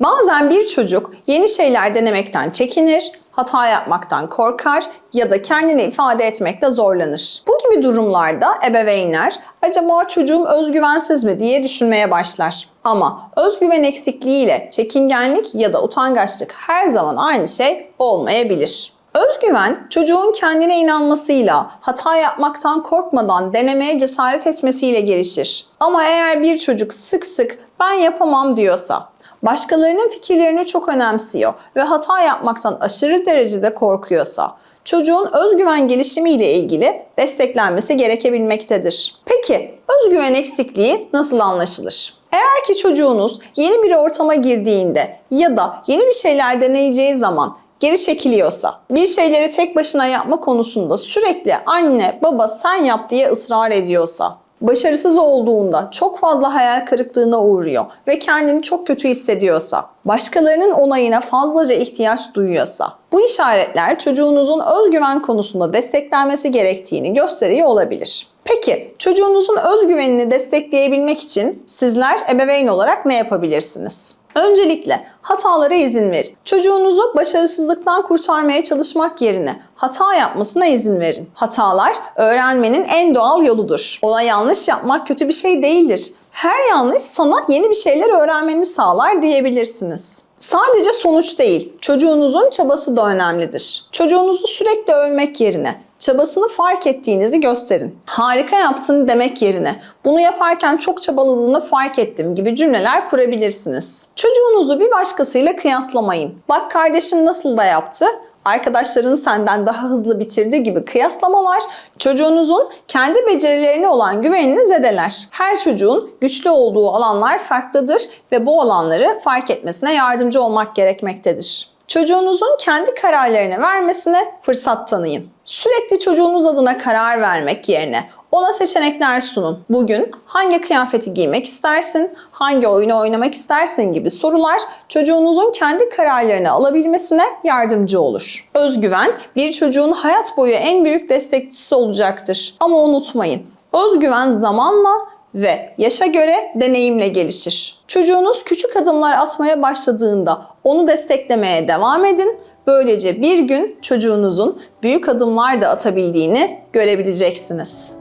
Bazen bir çocuk yeni şeyler denemekten çekinir, hata yapmaktan korkar ya da kendini ifade etmekte zorlanır. Bu gibi durumlarda ebeveynler acaba çocuğum özgüvensiz mi diye düşünmeye başlar. Ama özgüven eksikliğiyle çekingenlik ya da utangaçlık her zaman aynı şey olmayabilir. Özgüven, çocuğun kendine inanmasıyla, hata yapmaktan korkmadan denemeye cesaret etmesiyle gelişir. Ama eğer bir çocuk sık sık ben yapamam diyorsa, başkalarının fikirlerini çok önemsiyor ve hata yapmaktan aşırı derecede korkuyorsa, çocuğun özgüven gelişimiyle ilgili desteklenmesi gerekebilmektedir. Peki, özgüven eksikliği nasıl anlaşılır? Eğer ki çocuğunuz yeni bir ortama girdiğinde ya da yeni bir şeyler deneyeceği zaman geri çekiliyorsa, bir şeyleri tek başına yapma konusunda sürekli anne, baba sen yap diye ısrar ediyorsa, başarısız olduğunda çok fazla hayal kırıklığına uğruyor ve kendini çok kötü hissediyorsa, başkalarının onayına fazlaca ihtiyaç duyuyorsa, bu işaretler çocuğunuzun özgüven konusunda desteklenmesi gerektiğini gösteriyor olabilir. Peki çocuğunuzun özgüvenini destekleyebilmek için sizler ebeveyn olarak ne yapabilirsiniz? Öncelikle hatalara izin verin. Çocuğunuzu başarısızlıktan kurtarmaya çalışmak yerine hata yapmasına izin verin. Hatalar öğrenmenin en doğal yoludur. Ona yanlış yapmak kötü bir şey değildir. Her yanlış sana yeni bir şeyler öğrenmeni sağlar diyebilirsiniz. Sadece sonuç değil, çocuğunuzun çabası da önemlidir. Çocuğunuzu sürekli övmek yerine çabasını fark ettiğinizi gösterin. Harika yaptın demek yerine bunu yaparken çok çabaladığını fark ettim gibi cümleler kurabilirsiniz. Çocuğunuzu bir başkasıyla kıyaslamayın. Bak kardeşin nasıl da yaptı, arkadaşların senden daha hızlı bitirdi gibi kıyaslamalar çocuğunuzun kendi becerilerine olan güvenini zedeler. Her çocuğun güçlü olduğu alanlar farklıdır ve bu alanları fark etmesine yardımcı olmak gerekmektedir. Çocuğunuzun kendi kararlarını vermesine fırsat tanıyın. Sürekli çocuğunuz adına karar vermek yerine ona seçenekler sunun. Bugün hangi kıyafeti giymek istersin, hangi oyunu oynamak istersin gibi sorular çocuğunuzun kendi kararlarını alabilmesine yardımcı olur. Özgüven bir çocuğun hayat boyu en büyük destekçisi olacaktır. Ama unutmayın, özgüven zamanla ve yaşa göre deneyimle gelişir. Çocuğunuz küçük adımlar atmaya başladığında onu desteklemeye devam edin. Böylece bir gün çocuğunuzun büyük adımlar da atabildiğini görebileceksiniz.